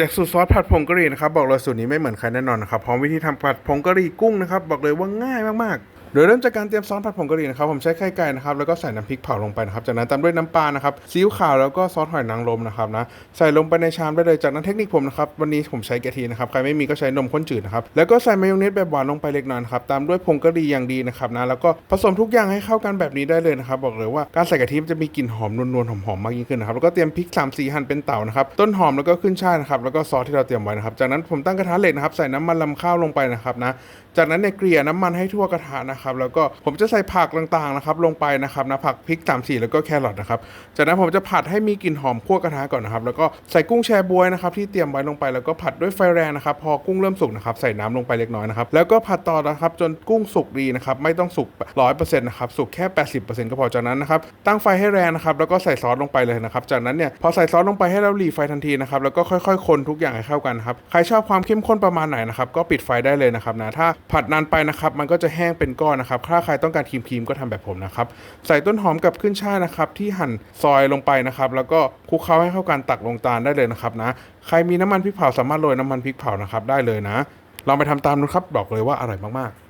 จากสูตรซอสผัดผงกะหรี่นะครับบอกเลยสูตรนี้ไม่เหมือนใครแน่นอนนะครับพร้อมวิธีทำผัดผงกะหรี่กุ้งนะครับบอกเลยว่าง่ายมากๆ โดยเริ่มจากการเตรียมซอสผัดผงกะหรี่นะครับผมใช้ไข่ไก่นะครับแล้วก็ใส่น้ำพริกเผาลงไปนะครับจากนั้นตามด้วยน้ำปลานะครับซีอิ๊วขาวแล้วก็ซอสหอยนางรมนะครับนะใส่ลงไปในชามได้เลยจากนั้นเทคนิคผมนะครับวันนี้ผมใช้กะทินะครับใครไม่มีก็ใช้นมข้นจืดนะครับแล้วก็ใส่มายองเนสแบบหวานลงไปเล็กน้อยครับตามด้วยผงกะหรี่อย่างดีนะครับนะแล้วก็ผสมทุกอย่างให้เข้ากันแบบนี้ได้เลยนะครับบอกเลยว่าการใส่กะทิมันจะมีกลิ่นหอมนวลๆหอมๆมากยิ่งขึ้นนะครับแล้วก็เตรียมพริกสามสีหั่นเป็นเต่านะครับต้นหอมแล้วก็ขึ้นช่ายนะครับแล้วก็ซอสที่เราเตรียมไว้นะครับจากนั้นผมตั้งกระทะเหล็กนะครับใส่น้ำมันลำข้าวลงไปนะครับนะจากนั้นเนี่ยเกลี่ยน้ำมันให้ทั่วกระทะนะครับแล้วก็ผมจะใส่ผักต่างๆนะครับลงไปนะครับนะผักพริกสามสีแล้วก็แครอทนะครับจากนั้นผมจะผัดให้มีกลิ่นหอมคั่วกระทะก่อนนะครับแล้วก็ใส่กุ้งแชบวยนะครับที่เตรียมไว้ลงไปแล้วก็ผัดด้วยไฟแรงนะครับพอกุ้งเริ่มสุกนะครับใส่น้ำลงไปเล็กน้อยนะครับแล้วก็ผัดต่อนะครับจนกุ้งสุกดีนะครับไม่ต้องสุกร้อยเปอร์เซ็นต์นะครับสุกแค่แปดสิบเปอร์เซ็นต์ก็พอจากนั้นนะครับตั้งไฟให้แรงนะครับแล้วก็ใส่ซอสลงไปเลยนะครับจากนั้นเนี่ยพอใส่ซอสลงไปให้เราหลีไฟทันทีนะครับแล้วก็ค่อยๆ คนทุกอย่างให้เข้ากันครับใครชอบความเข้มข้นประมาณไหนนะครับก็ปิดไฟได้เลยนะครับนะถ้าผัดนานไปนะครับมันก็จะแห้งเป็นก้อนนะครับ ถ้าใครต้องการครีมๆก็ทำแบบผมนะครับ ใส่ต้นหอมกับขึ้นช่ายนะครับ ที่หั่นซอยลงไปนะครับ แล้วก็คลุกเคล้าให้เข้ากันตักลงตาลได้เลยนะครับนะ ใครมีน้ำมันพริกเผาสามารถโรยน้ำมันพริกเผานะครับได้เลยนะ ลองไปทำตามดูครับ บอกเลยว่าอร่อยมากๆ